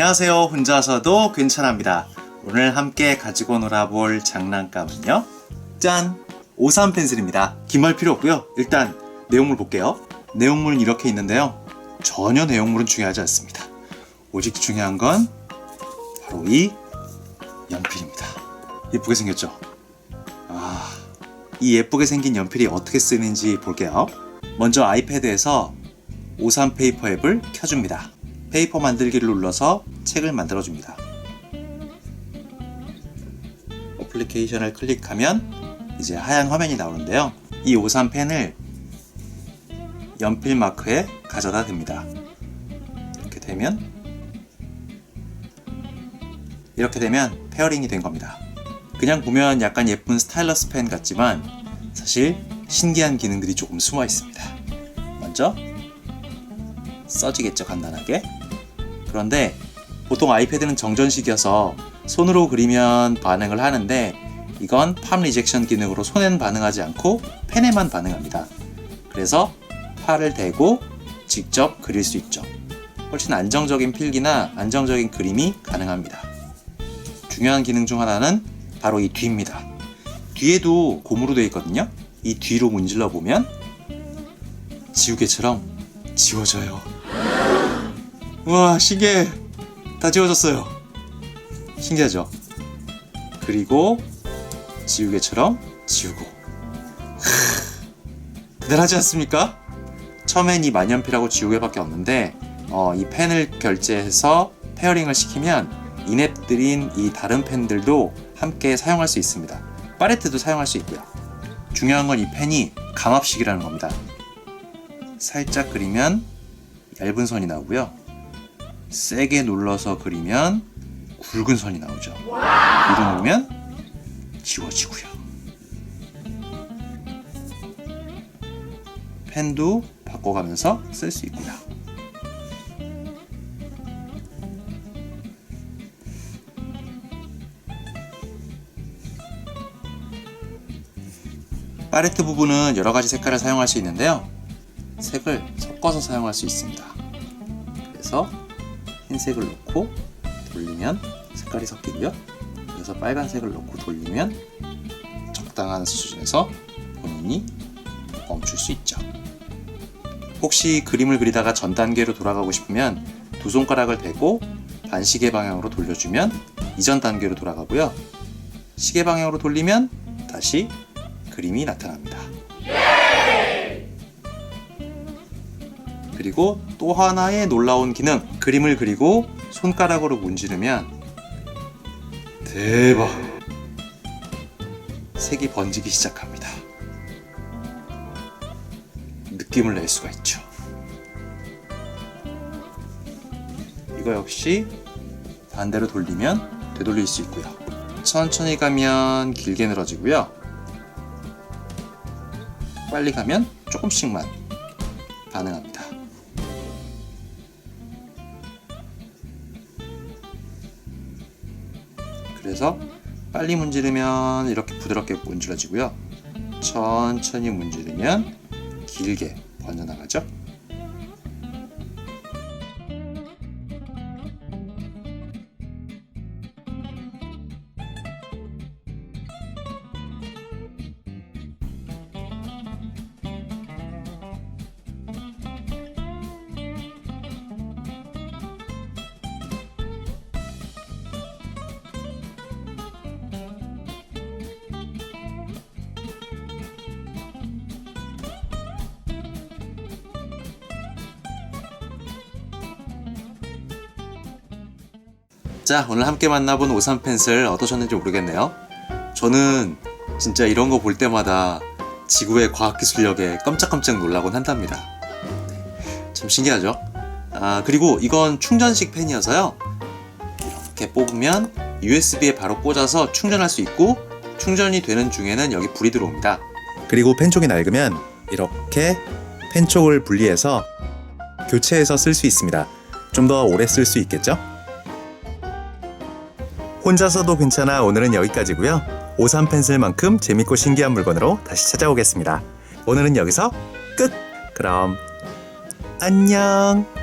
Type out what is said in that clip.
안녕하세요. 혼자서도 괜찮합니다. 오늘 함께 가지고 놀아볼 장난감은요. 짠! 오삼 펜슬입니다. 긴 말 필요 없고요. 일단 내용물 볼게요. 내용물은 이렇게 있는데요. 전혀 내용물은 중요하지 않습니다. 오직 중요한 건 바로 이 연필입니다. 예쁘게 생겼죠? 아, 이 예쁘게 생긴 연필이 어떻게 쓰는지 볼게요. 먼저 아이패드에서 오삼 페이퍼 앱을 켜줍니다. 페이퍼 만들기를 눌러서 책을 만들어줍니다. 어플리케이션을 클릭하면 이제 하얀 화면이 나오는데요. 이 오삼 펜을 연필 마크에 가져다 댑니다. 이렇게 되면 이렇게 되면 페어링이 된 겁니다. 그냥 보면 약간 예쁜 스타일러스 펜 같지만 사실 신기한 기능들이 조금 숨어 있습니다. 먼저 써지겠죠 간단하게 그런데 보통 아이패드는 정전식이어서 손으로 그리면 반응을 하는데 이건 팜 리젝션 기능으로 손에는 반응하지 않고 펜에만 반응합니다. 그래서 팔을 대고 직접 그릴 수 있죠. 훨씬 안정적인 필기나 안정적인 그림이 가능합니다. 중요한 기능 중 하나는 바로 이 뒤입니다. 뒤에도 고무로 되어 있거든요. 이 뒤로 문질러 보면 지우개처럼 지워져요 우와 신기해. 다 지워졌어요. 신기하죠? 그리고 지우개처럼 지우고. 하, 대단하지 않습니까? 처음엔 이 만연필하고 지우개밖에 없는데 어, 이 펜을 결제해서 페어링을 시키면 이앱들인 이 다른 펜들도 함께 사용할 수 있습니다. 팔레트도 사용할 수 있고요. 중요한 건 이 펜이 감압식이라는 겁니다. 살짝 그리면 얇은 선이 나오고요 세게 눌러서 그리면 굵은 선이 나오죠. 놓으면 지워지고요. 펜도 바꿔가면서 쓸 수 있고요. 팔레트 부분은 여러 가지 색깔을 사용할 수 있는데요. 색을 섞어서 사용할 수 있습니다. 그래서 흰색을 넣고 돌리면 색깔이 섞이고요. 그래서 빨간색을 넣고 돌리면 적당한 수준에서 본인이 멈출 수 있죠. 혹시 그림을 그리다가 전 단계로 돌아가고 싶으면 두 손가락을 대고 반시계 방향으로 돌려주면 이전 단계로 돌아가고요. 시계 방향으로 돌리면 다시 그림이 나타납니다. 그리고 또 하나의 놀라운 기능 그림을 그리고 손가락으로 문지르면 대박. 색이 번지기 시작합니다. 느낌을 낼 수가 있죠. 이거 역시 반대로 돌리면 되돌릴 수 있고요. 천천히 가면 길게 늘어지고요. 빨리 가면 조금씩만 반응합니다 그래서 빨리 문지르면 이렇게 부드럽게 문질러지고요. 천천히 문지르면 길게 번져나가죠. 자, 오늘 함께 만나본 오삼 펜슬 어떠셨는지 모르겠네요. 저는 진짜 이런 거 볼 때마다 지구의 과학기술력에 깜짝깜짝 놀라곤 한답니다. 참 신기하죠? 아, 그리고 이건 충전식 펜이어서요. 이렇게 뽑으면 USB에 바로 꽂아서 충전할 수 있고 충전이 되는 중에는 여기 불이 들어옵니다. 그리고 펜 쪽이 낡으면 이렇게 펜 쪽을 분리해서 교체해서 쓸 수 있습니다. 좀 더 오래 쓸 수 있겠죠? 혼자서도 괜찮아 오늘은 여기까지고요. 오삼 펜슬만큼 재밌고 신기한 물건으로 다시 찾아오겠습니다. 오늘은 여기서 끝. 그럼 안녕.